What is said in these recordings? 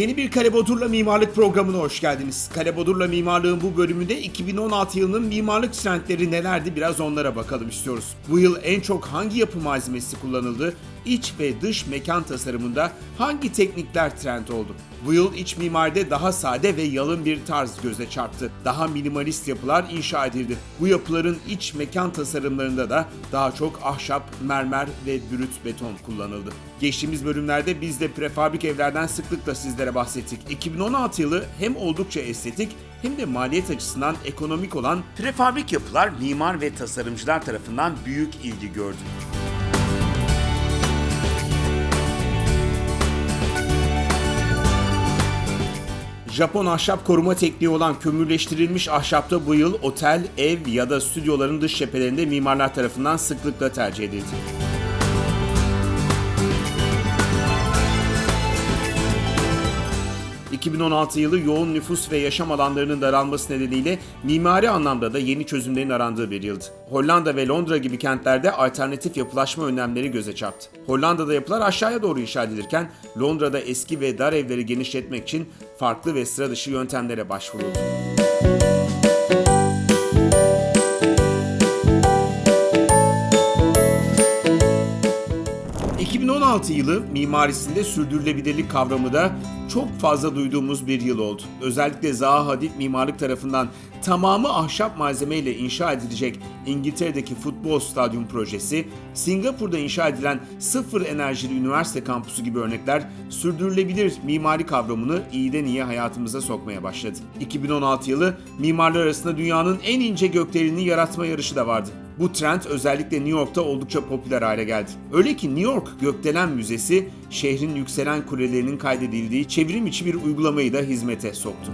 Yeni bir Kale Bodur'la mimarlık programına hoş geldiniz. Kale Bodur'la mimarlığın bu bölümünde 2016 yılının mimarlık trendleri nelerdi biraz onlara bakalım istiyoruz. Bu yıl en çok hangi yapı malzemesi kullanıldı? İç ve dış mekan tasarımında hangi teknikler trend oldu? Bu yıl iç mimaride daha sade ve yalın bir tarz göze çarptı. Daha minimalist yapılar inşa edildi. Bu yapıların iç mekan tasarımlarında da daha çok ahşap, mermer ve brüt beton kullanıldı. Geçtiğimiz bölümlerde biz de prefabrik evlerden sıklıkla sizlere bahsettik. 2016 yılı hem oldukça estetik hem de maliyet açısından ekonomik olan prefabrik yapılar mimar ve tasarımcılar tarafından büyük ilgi gördü. Japon ahşap koruma tekniği olan kömürleştirilmiş ahşapta bu yıl otel, ev ya da stüdyoların dış cephelerinde mimarlar tarafından sıklıkla tercih edildi. ...2016 yılı yoğun nüfus ve yaşam alanlarının daralması nedeniyle mimari anlamda da yeni çözümlerin arandığı bir yıldı. Hollanda ve Londra gibi kentlerde alternatif yapılaşma önlemleri göze çarptı. Hollanda'da yapılar aşağıya doğru inşa edilirken Londra'da eski ve dar evleri genişletmek için farklı ve sıra dışı yöntemlere başvuruldu. ...2016 yılı mimarisinde sürdürülebilirlik kavramı da çok fazla duyduğumuz bir yıl oldu. Özellikle Zaha Hadid mimarlık tarafından tamamı ahşap malzemeyle inşa edilecek İngiltere'deki futbol stadyum projesi, Singapur'da inşa edilen sıfır enerjili üniversite kampüsü gibi örnekler sürdürülebilir mimari kavramını iyiden iyiye hayatımıza sokmaya başladı. 2016 yılı mimarlar arasında dünyanın en ince gökdeleni yaratma yarışı da vardı. Bu trend özellikle New York'ta oldukça popüler hale geldi. Öyle ki New York Gökdelen Müzesi şehrin yükselen kulelerinin kaydedildiği çevrim içi bir uygulamayı da hizmete soktu.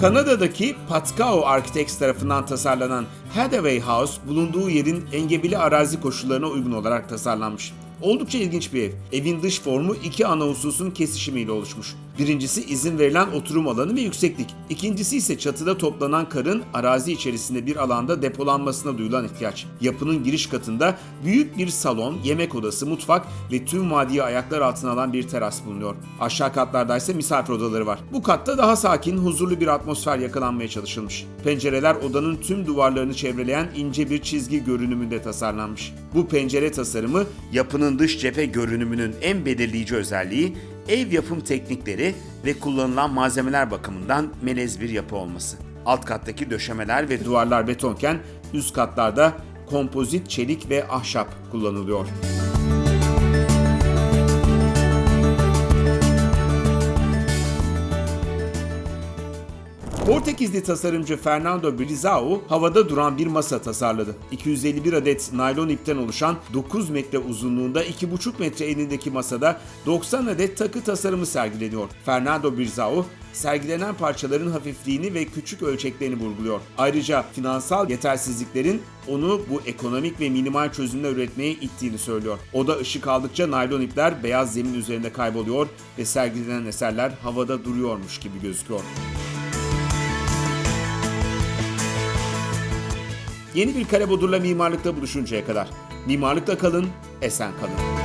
Kanada'daki Patkao Architects tarafından tasarlanan Hathaway House bulunduğu yerin engebeli arazi koşullarına uygun olarak tasarlanmış. Oldukça ilginç bir ev. Evin dış formu iki ana hususun kesişimiyle oluşmuş. Birincisi izin verilen oturum alanı ve yükseklik. İkincisi ise çatıda toplanan karın arazi içerisinde bir alanda depolanmasına duyulan ihtiyaç. Yapının giriş katında büyük bir salon, yemek odası, mutfak ve tüm vadiyi ayaklar altına alan bir teras bulunuyor. Aşağı katlarda ise misafir odaları var. Bu katta daha sakin, huzurlu bir atmosfer yakalanmaya çalışılmış. Pencereler odanın tüm duvarlarını çevreleyen ince bir çizgi görünümünde tasarlanmış. Bu pencere tasarımı yapının dış cephe görünümünün en belirleyici özelliği ev yapım teknikleri ve kullanılan malzemeler bakımından melez bir yapı olması. Alt kattaki döşemeler ve duvarlar betonken üst katlarda kompozit çelik ve ahşap kullanılıyor. Portekizli tasarımcı Fernando Brizao havada duran bir masa tasarladı. 251 adet naylon ipten oluşan 9 metre uzunluğunda 2,5 metre enindeki masada 90 adet takı tasarımı sergileniyor. Fernando Brizao sergilenen parçaların hafifliğini ve küçük ölçeklerini vurguluyor. Ayrıca finansal yetersizliklerin onu bu ekonomik ve minimal çözümler üretmeye ittiğini söylüyor. Oda ışık aldıkça naylon ipler beyaz zemin üzerinde kayboluyor ve sergilenen eserler havada duruyormuş gibi gözüküyor. Yeni bir Kale Bodur'la mimarlıkta buluşuncaya kadar. Mimarlıkta kalın, esen kalın.